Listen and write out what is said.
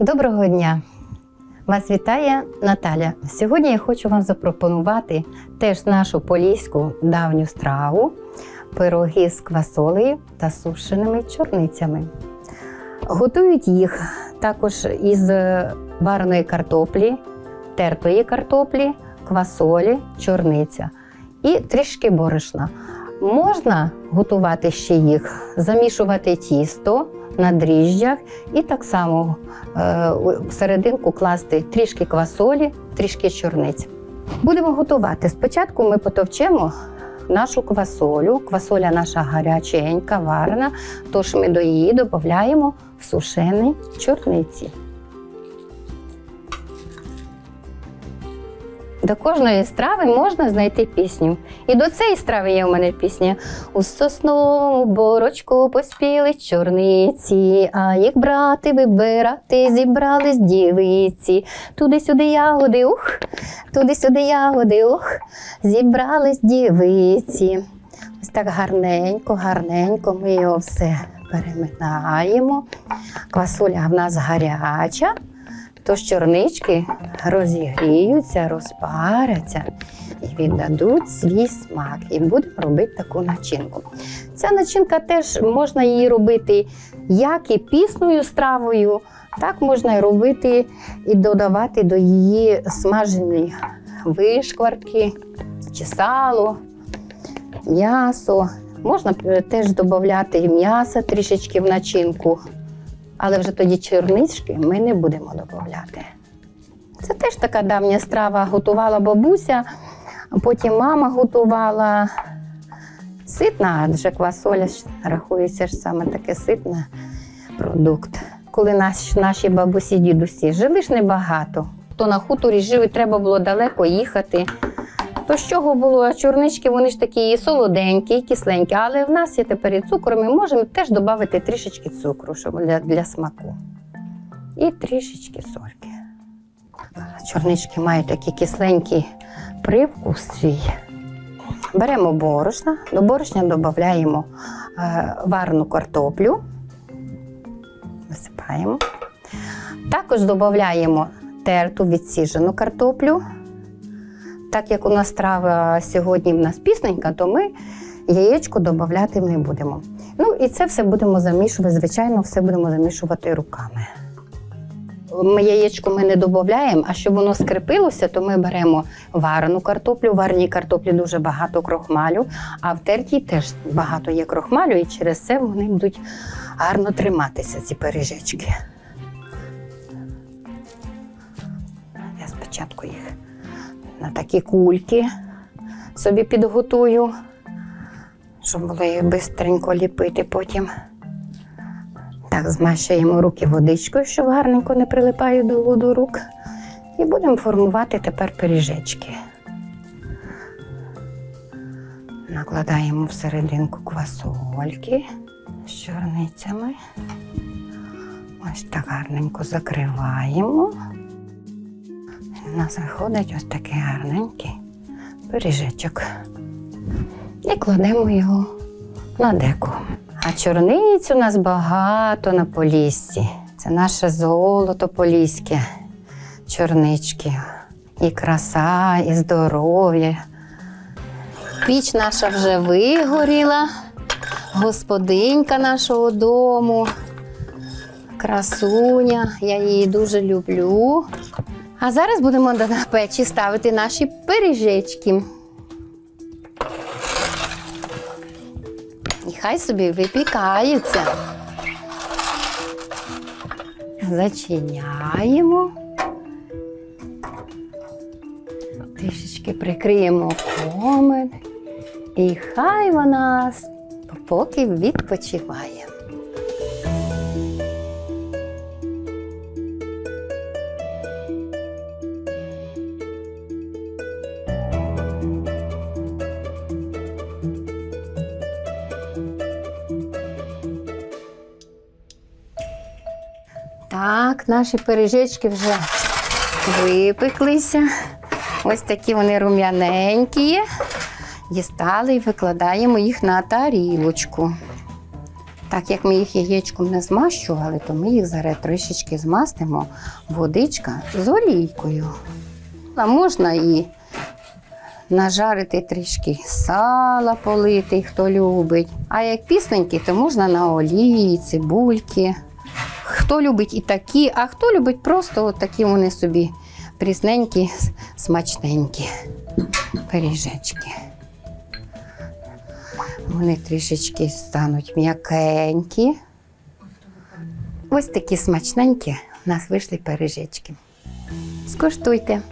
Доброго дня! Вас вітає Наталя. Сьогодні я хочу вам запропонувати теж нашу поліську давню страву пироги з квасолею та сушеними чорницями. Готують їх також із вареної картоплі, тертої картоплі, квасолі, чорниця і трішки борошна. Можна готувати ще їх, замішувати тісто на дріжджах і так само е, у серединку класти трішки квасолі, трішки чорниць. Будемо готувати. Спочатку ми потовчемо нашу квасолю. Квасоля наша гаряченька, варена, тож ми до її додаємо в сушені чорниці. До кожної страви можна знайти пісню. І до цієї страви є у мене пісня. У сосновому борочку поспіли чорниці, а їх брати вибирати зібрались дівиці. Туди-сюди ягоди, ух, туди-сюди ягоди, ух, зібрались дівиці. Ось так гарненько, гарненько ми його все переминаємо. Квасоля в нас гаряча. Тож чорнички розігріються, розпаряться і віддадуть свій смак. І будемо робити таку начинку. Ця начинка теж можна її робити як і пісною стравою, так можна і робити і додавати до її смажені вишкварки чи сало, м'ясо. Можна е, теж додати м'ясо трішечки в начинку. Але вже тоді чернички ми не будемо додавати. Це теж така давня страва готувала бабуся, потім мама готувала. Ситна, адже квасоля рахується ж саме таке ситний продукт. Коли наш, наші бабусі, дідусі жили ж небагато. Хто на хуторі жив, і треба було далеко їхати. То з чого було? Чорнички, вони ж такі солоденькі, кисленькі, але в нас є тепер і цукор, ми можемо теж додати трішечки цукру щоб для, для смаку. І трішечки сольки. Чорнички мають такий кисленький привкус свій. Беремо борошна, до борошна додаємо е, варену картоплю, висипаємо. Також додаємо терту відсіжену картоплю. Так як у нас страва сьогодні в нас пісненька, то ми яєчко додати не будемо. Ну і це все будемо замішувати, звичайно, все будемо замішувати руками. Ми яєчко ми не додаємо, а щоб воно скрепилося, то ми беремо варену картоплю. В вареній картоплі дуже багато крохмалю, а в тертій теж багато є крохмалю, і через це вони будуть гарно триматися, ці пиріжечки. Я спочатку їх на такі кульки собі підготую, щоб було їх швидко ліпити потім. Так, змащуємо руки водичкою, щоб гарненько не прилипає до воду рук. І будемо формувати тепер пиріжечки. Накладаємо всерединку квасольки з чорницями. Ось так гарненько закриваємо. У нас виходить ось такий гарненький пиріжечок. І кладемо його на деко. А чорниць у нас багато на поліссі. Це наше золото поліське, чорнички. І краса, і здоров'я. Піч наша вже вигоріла, господинька нашого дому, красуня, я її дуже люблю. А зараз будемо на печі ставити наші пиріжечки. І хай собі випікаються. Зачиняємо. Трішечки прикриємо комин. І хай вона поки відпочиває. Так, наші пиріжечки вже випеклися. Ось такі вони рум'яненькі. Дістали і викладаємо їх на тарілочку. Так як ми їх яєчком не змащували, то ми їх зараз трішечки змастимо водичка з олійкою. А можна і нажарити трішки сала полити, хто любить. А як пісненькі, то можна на олії, цибульки. Хто любить і такі, а хто любить просто от такі вони собі прісненькі, смачненькі пиріжечки. Вони трішечки стануть м'якенькі. Ось такі смачненькі у нас вийшли пиріжечки. Скуштуйте.